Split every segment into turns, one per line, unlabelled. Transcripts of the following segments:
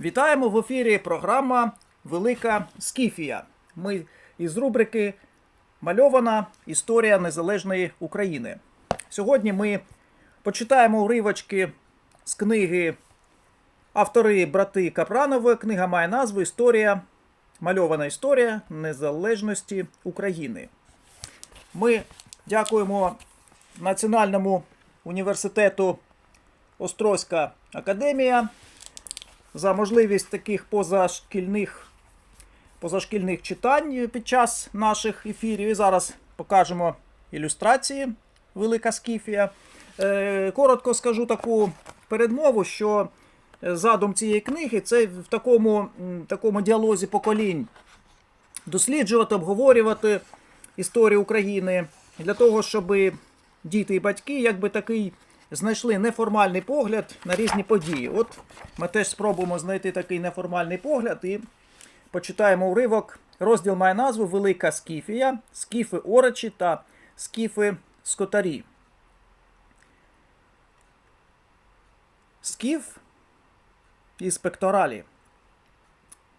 Вітаємо в ефірі програма Велика Скіфія. Ми із рубрики Мальована історія Незалежної України. Сьогодні ми почитаємо уривочки з книги автори брати Капранови. Книга має назву Історія Мальована історія Незалежності України. Ми дякуємо Національному університету Острозька академія за можливість таких позашкільних, позашкільних читань під час наших ефірів. І зараз покажемо ілюстрації Велика Скіфія. Е, Коротко скажу таку передмову, що задум цієї книги це в такому, такому діалозі поколінь досліджувати, обговорювати історію України для того, щоб діти і батьки якби такий знайшли неформальний погляд на різні події. От ми теж спробуємо знайти такий неформальний погляд і почитаємо уривок. Розділ має назву Велика Скіфія, скіфи орочі та скіфи скотарі. Скіф із пекторалі.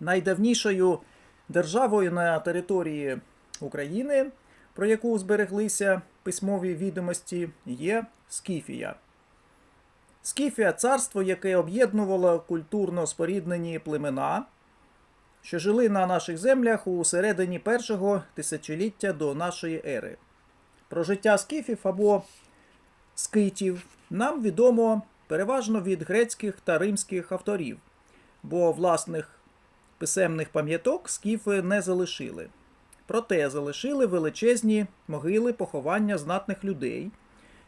Найдавнішою державою на території України, про яку збереглися письмові відомості, є Скіфія. Скіфія царство, яке об'єднувало культурно споріднені племена, що жили на наших землях у середині першого тисячоліття до нашої ери. Про життя скіфів або скитів нам відомо переважно від грецьких та римських авторів, бо власних писемних пам'яток скіфи не залишили. Проте залишили величезні могили поховання знатних людей,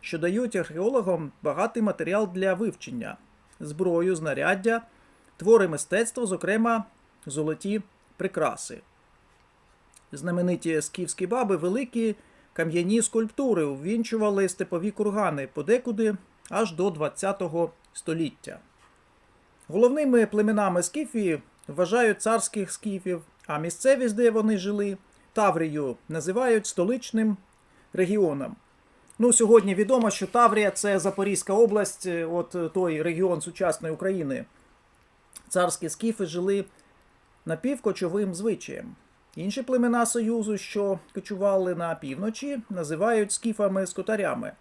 що дають археологам багатий матеріал для вивчення, зброю, знаряддя, твори мистецтва, зокрема золоті прикраси. Знамениті скіфські баби великі кам'яні скульптури увінчували степові кургани подекуди аж до ХХ століття. Головними племенами скіфії вважають царських скіфів, а місцевість, де вони жили, Таврію називають столичним регіоном. Ну, сьогодні відомо, що Таврія це Запорізька область, е, от той регіон сучасної України. Царські скіфи жили напівкочовим звичаєм. Інші племена Союзу, що кочували на півночі, називають скіфами-скотарями,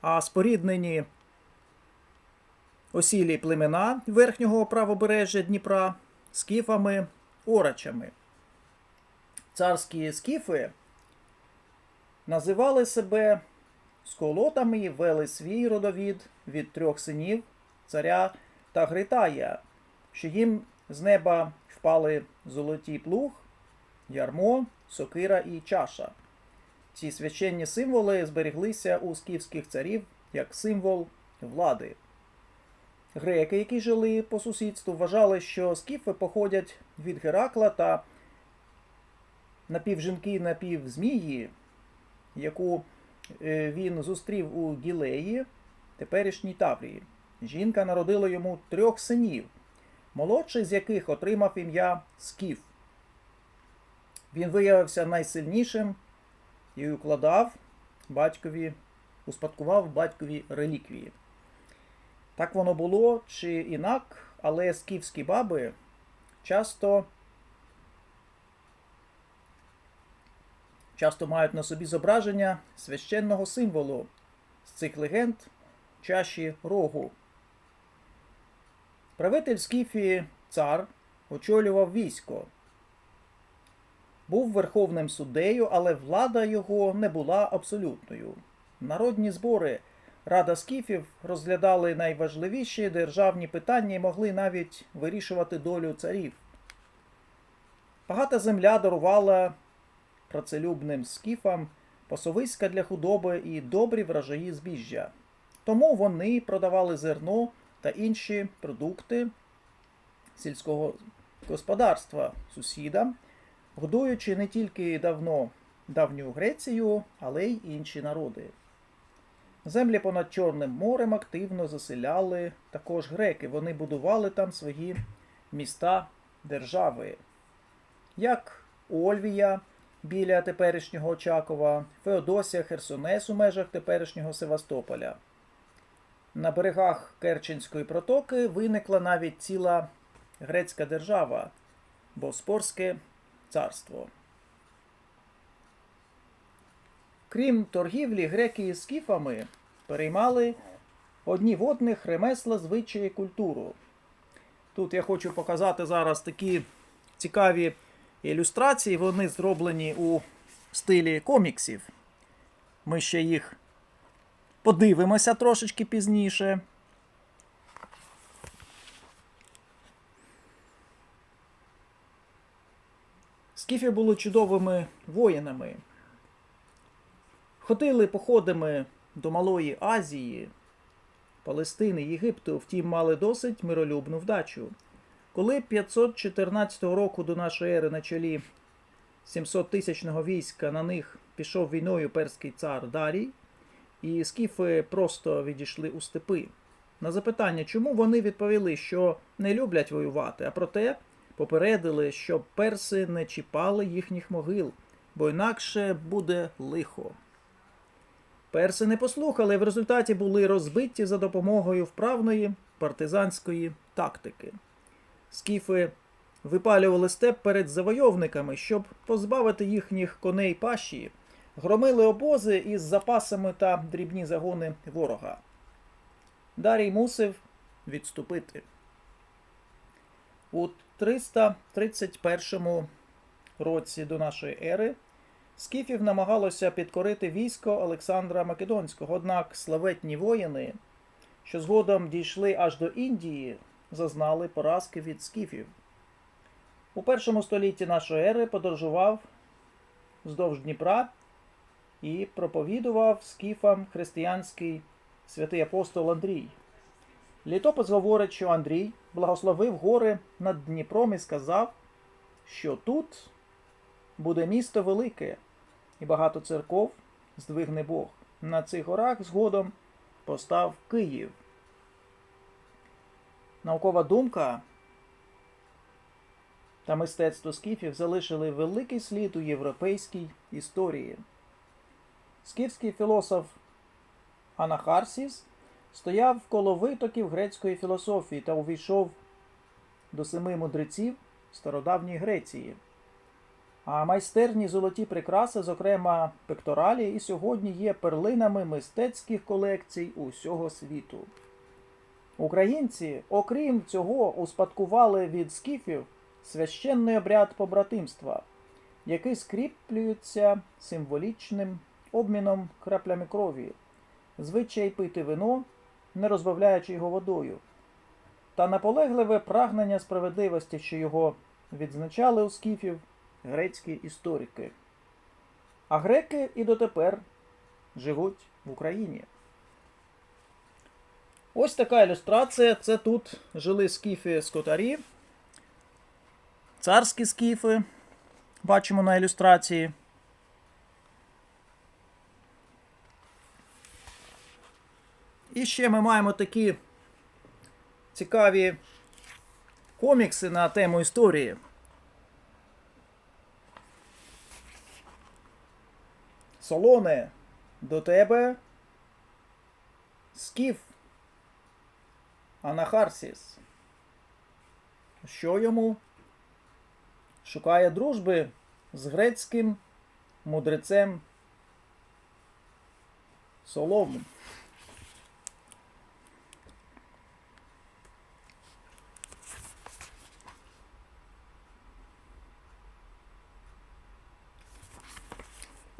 а споріднені осілі племена верхнього правобережжя Дніпра скіфами орачами. Царські скіфи називали себе сколотами і вели свій родовід від трьох синів царя та Гритая, що їм з неба впали золоті плуг, ярмо, сокира і чаша. Ці священні символи зберіглися у скіфських царів як символ влади. Греки, які жили по сусідству, вважали, що скіфи походять від Геракла та напівжінки, напівзмії, яку він зустрів у Гілеї, теперішній Таврії. Жінка народила йому трьох синів, молодший з яких отримав ім'я Скіф. Він виявився найсильнішим і укладав батькові, успадкував батькові реліквії. Так воно було чи інак, але скіфські баби часто часто мають на собі зображення священного символу з цих легенд чаші рогу. Правитель Скіфії цар очолював військо. Був верховним суддею, але влада його не була абсолютною. Народні збори Рада скіфів розглядали найважливіші державні питання і могли навіть вирішувати долю царів. Багата земля дарувала працелюбним скіфам пасовиська для худоби і добрі врожаї збіжжя. Тому вони продавали зерно та інші продукти сільського господарства сусідам, годуючи не тільки давно давню Грецію, але й інші народи. Землі понад Чорним морем активно заселяли також греки. Вони будували там свої міста держави, як Ольвія біля теперішнього Очакова, Феодосія, Херсонес у межах теперішнього Севастополя. На берегах Керченської протоки виникла навіть ціла грецька держава, Боспорське царство. Крім торгівлі, греки із скіфами переймали одні в одних ремесла, звичаї, культуру. Тут я хочу показати зараз такі цікаві ілюстрації. Вони зроблені у стилі коміксів. Ми ще їх подивимося трошечки пізніше. Скіфи були чудовими воїнами. Ходили походами до Малої Азії, Палестини, Єгипту, втім мали досить миролюбну вдачу. Коли 514 року до нашої ери на чолі 700-тисячного війська на них пішов війною перський цар Дарій, і скіфи просто відійшли у степи. На запитання, чому вони відповіли, що не люблять воювати, а проте попередили, щоб перси не чіпали їхніх могил, бо інакше буде лихо. Перси не послухали, в результаті були розбиті за допомогою вправної партизанської тактики. Скіфи випалювали степ перед завойовниками, щоб позбавити їхніх коней паші, громили обози із запасами та дрібні загони ворога. Дарій мусив відступити. У 331 році до нашої ери скіфів намагалося підкорити військо Олександра Македонського, однак славетні воїни, що згодом дійшли аж до Індії, зазнали поразки від скіфів. У першому столітті нашої ери подорожував вздовж Дніпра і проповідував скіфам християнський святий апостол Андрій. Літопис говорить, що Андрій благословив гори над Дніпром і сказав, що тут буде місто велике і багато церков здвигне Бог. На цих горах згодом постав Київ. Наукова думка та мистецтво скіфів залишили великий слід у європейській історії. Скіфський філософ Анахарсіс стояв коло витоків грецької філософії та увійшов до семи мудреців стародавньої Греції. А майстерні золоті прикраси, зокрема пекторалі, і сьогодні є перлинами мистецьких колекцій усього світу. Українці, окрім цього, успадкували від скіфів священний обряд побратимства, який скріплюється символічним обміном краплями крові, звичай пити вино, не розбавляючи його водою, та наполегливе прагнення справедливості, що його відзначали у скіфів грецькі історики. А греки і дотепер живуть в Україні. Ось така ілюстрація. Це тут жили скіфи скотарі. Царські скіфи. Бачимо на ілюстрації. І ще ми маємо такі цікаві комікси на тему історії. Солоне, до тебе скіф Анахарсіс. Що йому? Шукає дружби з грецьким мудрецем Соломом.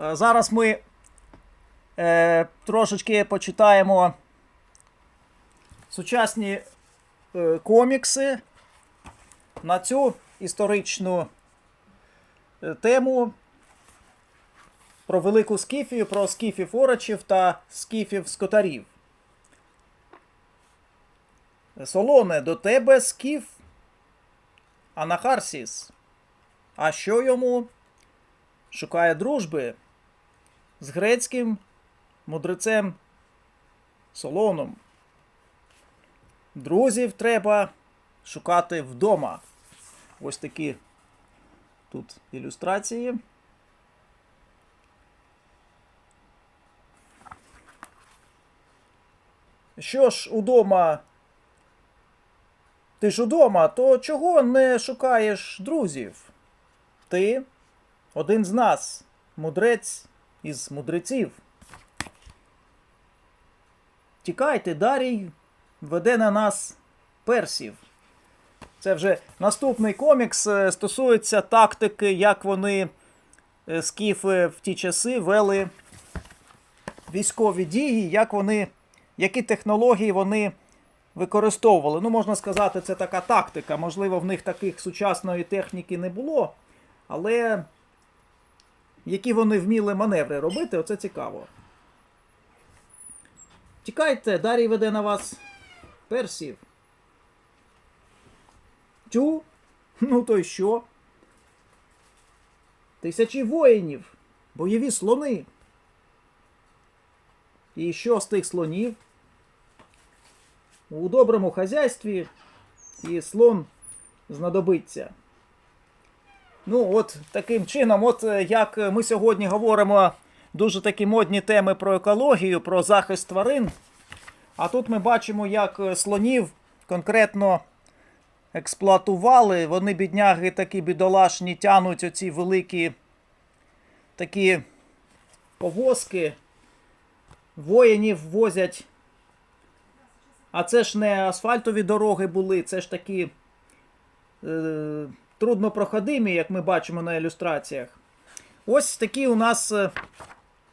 Е, Зараз ми е, трошечки почитаємо сучасні е, комікси на цю історичну е, тему про Велику Скіфію, про скіфів орочів та скіфів скотарів. Солоне, до тебе скіф Анахарсіс. А що йому? Шукає дружби з грецьким мудрецем Солоном. Друзів треба шукати вдома. Ось такі тут ілюстрації. Що ж удома Ти ж удома, то чого не шукаєш друзів? Ти один з нас, мудрець із мудреців. Тікайте, Дарій веде на нас персів. Це вже наступний комікс е, стосується тактики, як вони е, скіфи в ті часи вели військові дії, як вони, які технології вони використовували. Ну, можна сказати, це така тактика. Можливо, в них таких сучасної техніки не було, але які вони вміли маневри робити, оце цікаво. Тікайте, Дарій веде на вас персів. Тю? Ну то й що? Тисячі воїнів, бойові слони. І що з тих слонів? У доброму хазяйстві і слон знадобиться. Ну, от таким чином, от е, як ми сьогодні говоримо дуже такі модні теми про екологію, про захист тварин. А тут ми бачимо, як е, слонів конкретно експлуатували. Вони, бідняги, такі бідолашні, тянуть оці великі такі повозки. Воїнів возять. А це ж не асфальтові дороги були, це ж такі е, труднопроходимі, як ми бачимо на ілюстраціях. Ось такі у нас е,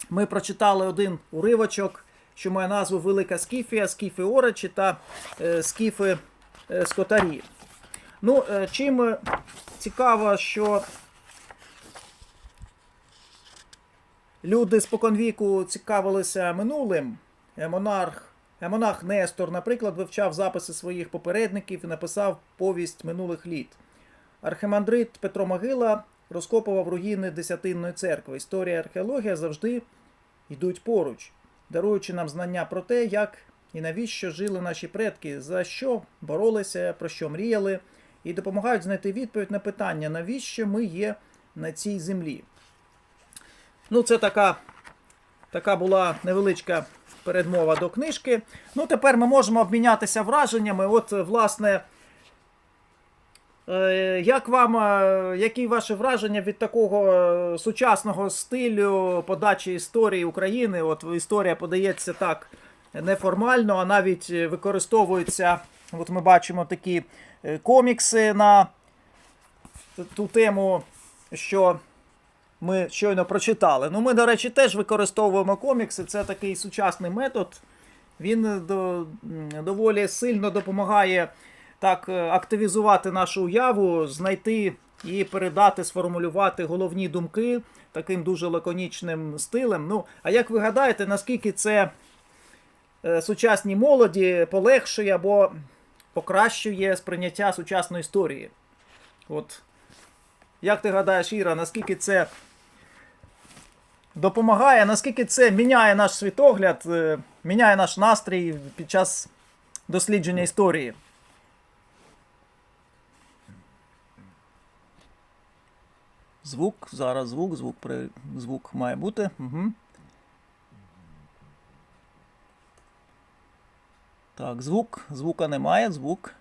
ми прочитали один уривочок, що має назву Велика Скіфія, Скіфи Оречі та е, Скіфи е, Скотарі. Ну, е, чим цікаво, що люди споконвіку цікавилися минулим. Монарх, монах Нестор, наприклад, вивчав записи своїх попередників і написав повість минулих літ. Архимандрит Петро Могила розкопував руїни Десятинної церкви. Історія і археологія завжди йдуть поруч, даруючи нам знання про те, як і навіщо жили наші предки, за що боролися, про що мріяли, і допомагають знайти відповідь на питання, навіщо ми є на цій землі. Ну, це така, така була невеличка передмова до книжки. Ну, тепер ми можемо обмінятися враженнями. От, власне, як вам, е, які ваші враження від такого е, сучасного стилю подачі історії України? От історія подається так неформально, а навіть використовуються, от ми бачимо такі е, комікси на ту тему, що ми щойно прочитали. Ну, ми, до речі, теж використовуємо комікси. Це такий сучасний метод. Він е, до, доволі сильно допомагає так е, активізувати нашу уяву, знайти і передати, сформулювати головні думки таким дуже лаконічним стилем. Ну, а як ви гадаєте, наскільки це е, сучасній молоді полегшує або покращує сприйняття сучасної історії? От як ти гадаєш, Іра, наскільки це допомагає, наскільки це міняє наш світогляд, е, міняє наш настрій під час дослідження історії? Звук, зараз звук, звук, при... звук має бути. Угу. Так, звук, звука немає, звук.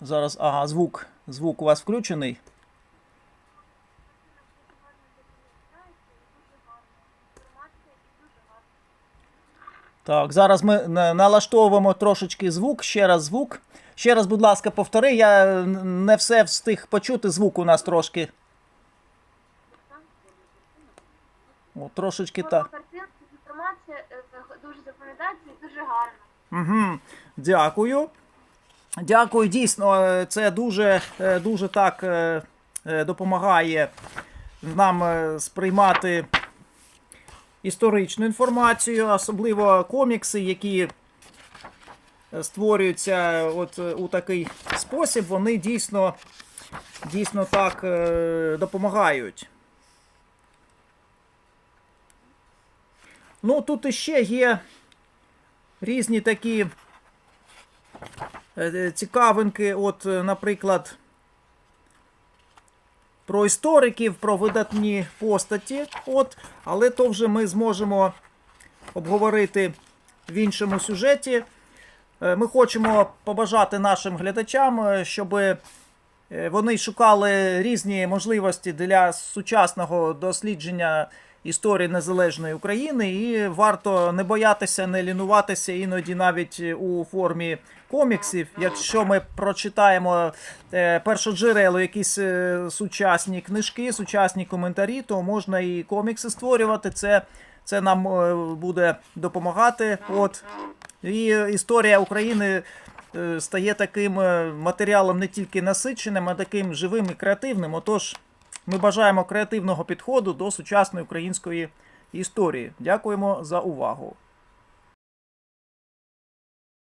Зараз, ага, звук. Звук у вас включений. Так, зараз ми налаштовуємо трошечки звук. Ще раз звук. Ще раз, будь ласка, повтори. Я не все встиг почути. Звук у нас трошки. О, трошечки так.
інформація е, дуже запам'ятається і дуже гарно.
Угу. Дякую. Дякую, дійсно, е, це дуже, е, дуже так е, е, допомагає нам е, сприймати історичну інформацію, особливо комікси, які е, створюються от е, у такий спосіб, вони дійсно, дійсно так е, допомагають. Ну, тут іще є різні такі е, цікавинки, от, е, наприклад, про істориків, про видатні постаті, от, але то вже ми зможемо обговорити в іншому сюжеті. Е, Ми хочемо побажати нашим глядачам, щоб вони шукали різні можливості для сучасного дослідження історії незалежної України, і варто не боятися, не лінуватися іноді навіть у формі коміксів. Якщо ми прочитаємо е, першоджерело, якісь е, сучасні книжки, сучасні коментарі, то можна і комікси створювати. Це, це нам е, буде допомагати. От. І історія України стає таким матеріалом не тільки насиченим, а таким живим і креативним. Отож, ми бажаємо креативного підходу до сучасної української історії. Дякуємо за увагу.